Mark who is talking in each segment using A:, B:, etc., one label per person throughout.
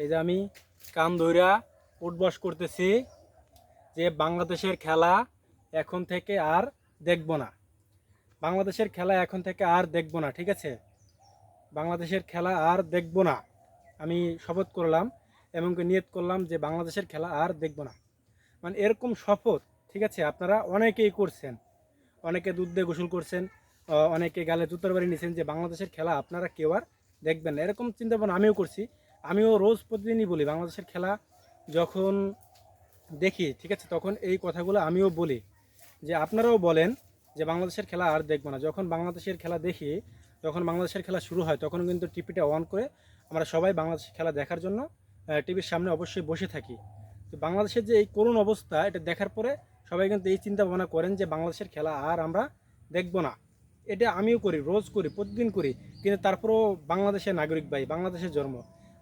A: এই যে আমি কাম ধইরা উঠবাস করতেছি যে বাংলাদেশের খেলা এখন থেকে আর দেখব না। বাংলাদেশের খেলা এখন থেকে আর দেখব না, ঠিক আছে? বাংলাদেশের খেলা আর দেখব না। আমি শপথ করলাম এবং নিয়ত করলাম যে বাংলাদেশের খেলা আর দেখব না। মানে এরকম শপথ, ঠিক আছে? আপনারা অনেকেই করছেন। অনেকে দুধ দিয়ে গোসল করছেন অনেকে গালে জুতোর বাড়ি নিয়েছেন যে বাংলাদেশের খেলা আপনারা কেউ আর দেখবেন না। এরকম চিন্তা ভাবনা আমিও করছি। আমিও রোজ প্রতিদিনই বলি, বাংলাদেশের খেলা যখন দেখি, ঠিক আছে, তখন এই কথাগুলো আমিও বলি যে আপনারাও বলেন যে বাংলাদেশের খেলা আর দেখব না। যখন বাংলাদেশের খেলা দেখি, যখন বাংলাদেশের খেলা শুরু হয়, তখন কিন্তু টিভিটা অন করে আমরা সবাই বাংলাদেশের খেলা দেখার জন্য টিভির সামনে অবশ্যই বসে থাকি। তো বাংলাদেশের যে এই করুণ অবস্থা, এটা দেখার পরে সবাই কিন্তু এই চিন্তা ভাবনা করেন যে বাংলাদেশের খেলা আর আমরা দেখব না। এটা আমিও করি, রোজ করি, প্রতিদিন করি। কিন্তু তারপরেও বাংলাদেশের নাগরিক ভাই, বাংলাদেশের জন্ম।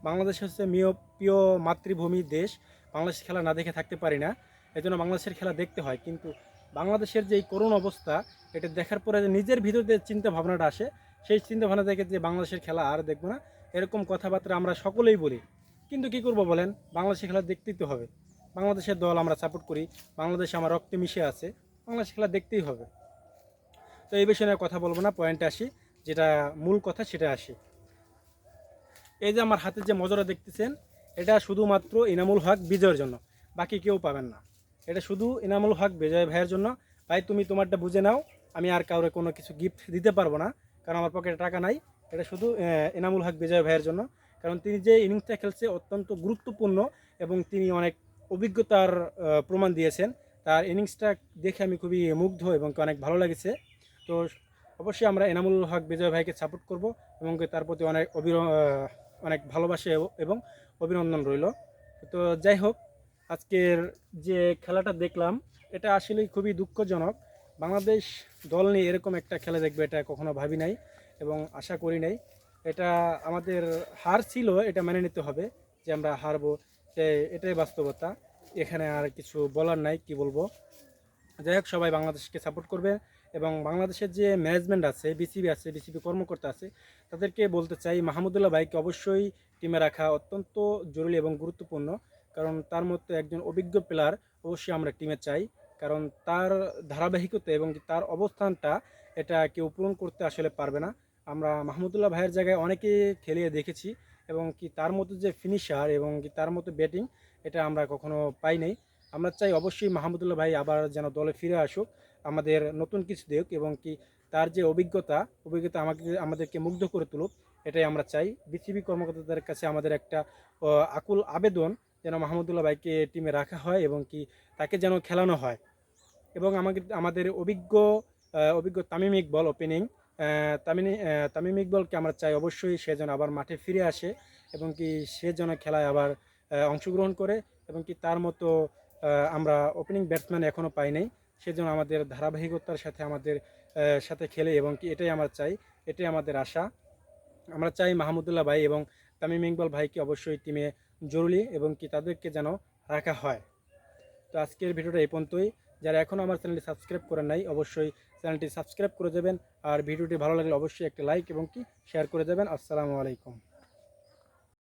A: বাংলাদেশ হচ্ছে মিয় প্রিয় মাতৃভূমি দেশ। বাংলাদেশের খেলা না দেখে থাকতে পারি না। এই জন্য বাংলাদেশের খেলা দেখতে হয়। কিন্তু বাংলাদেশের যে এই করুণ অবস্থা, এটা দেখার পরে যে নিজের ভিতর যে চিন্তা ভাবনাটা আসে, সেই চিন্তা ভাবনা থেকে যে বাংলাদেশের খেলা আর দেখব না। এরকম কথাবার্তা আমরা সকলেই বলি। কিন্তু কি করব বলেন? বাংলাদেশের খেলা দেখতেই তো হবে। বাংলাদেশের দল আমরা সাপোর্ট করি। বাংলাদেশে আমার রক্তে মিশে আছে। বাংলাদেশের খেলা দেখতেই হবে। তো এই বিষয়ে কথা বলব না। পয়েন্টে আসি। যেটা মূল কথা সেটা আসি। এই যে আমার হাতে যে মজরা দেখতেছেন, এটা শুধুমাত্র ইনামুল হক বিজয়ের জন্য। বাকি কেউ পাবেন না। এটা শুধু ইনামুল হক বিজয় ভাইয়ের জন্য। ভাই, তুমি তোমারটা বুঝে নাও। আমি আর কাউরে কোনো কিছু গিফট দিতে পারব না, কারণ আমার পকেটে টাকা নাই। এটা শুধু ইনামুল হক বিজয় ভাইয়ের জন্য। কারণ তিনি যে ইনিংসটা খেলছে অত্যন্ত গুরুত্বপূর্ণ এবং তিনি অনেক অভিজ্ঞতার প্রমাণ দিয়েছেন। তার ইনিংসটা দেখে আমি খুবই মুগ্ধ এবং অনেক ভালো লেগেছে। তো অবশ্যই আমরা এনামুল হক বিজয় ভাইকে সাপোর্ট করব এবং তার প্রতি অনেক অবির অনেক ভালোবাসে এবং অভিনন্দন রইল। তো যাই হোক, আজকের যে খেলাটা দেখলাম, এটা আসলে খুবই দুঃখজনক। বাংলাদেশ দল নিয়ে এরকম একটা খেলা দেখবে এটা কখনো ভাবি নাই এবং আশা করি নাই। এটা আমাদের হার ছিল, এটা মেনে নিতে হবে যে আমরা হারবো, এটাই বাস্তবতা। এখানে আর কিছু বলার নাই, কি বলব? যাই হোক, সবাই বাংলাদেশকে সাপোর্ট করবে। এবং বাংলাদেশের যে ম্যানেজমেন্ট আছে বিসিবি আছে বিসিবি কর্মকর্তা আছে, তাদেরকে বলতে চাই মাহমুদুল্লাহ ভাইকে অবশ্যই টিমে রাখা অত্যন্ত জরুরি এবং গুরুত্বপূর্ণ। কারণ তার মতো একজন অভিজ্ঞ প্লেয়ার অবশ্যই আমরা টিমে চাই। কারণ তার ধারাবাহিকতা এবং তার অবস্থানটা এটা কেউ পূরণ করতে আসলে পারবে না। আমরা মাহমুদুল্লাহ ভাইয়ের জায়গায় অনেকে খেলিয়ে দেখেছি এবং কি তার মতো যে ফিনিশার এবং কি তার মতো ব্যাটিং এটা আমরা কখনো পাই নাই। আমরা চাই অবশ্যই মাহমুদুল্লাহ ভাই আবার যেন দলে ফিরে আসুক। আমাদের নতুন কিছু দেখ এবং কি তার যে অভিজ্ঞতা অভিজ্ঞতা আমাকে, আমাদেরকে মুগ্ধ করে তুলুক, এটাই আমরা চাই। বিসিবি কর্মকর্তাদের কাছে আমাদের একটা আকুল আবেদন যেন মাহমুদুল্লাহ ভাইকে টিমে রাখা হয় এবং কি তাকে যেন খেলানো হয়। এবং আমাকে, আমাদের অভিজ্ঞ অভিজ্ঞ তামিম ইকবল ওপেনিং তামিনী তামিম ইকবলকে আমরা চাই অবশ্যই সে যেন আবার মাঠে ফিরে আসে এবং কি সে যেন খেলায় আবার অংশগ্রহণ করে এবং কি তার মতো আমরা ওপেনিং ব্যাটসম্যান এখনও পাই নাই। সেজন্য আমাদের ধারাবাহিকতার সাথে আমাদের সাথে খেলে এবং কি এটাই আমরা চাই, এটাই আমাদের আশা। আমরা চাই মাহমুদুল্লাহ ভাই এবং তামিম ইকবল ভাইকে অবশ্যই টিমে জরুরি এবং কি তাদেরকে যেন রাখা হয়। তো আজকের ভিডিওটা এই পর্যন্তই। যারা এখনও আমার চ্যানেলটি সাবস্ক্রাইব করেন নাই, অবশ্যই চ্যানেলটি সাবস্ক্রাইব করে দেবেন। আর ভিডিওটি ভালো লাগলে অবশ্যই একটা লাইক এবং কি শেয়ার করে দেবেন। আসসালামু আলাইকুম।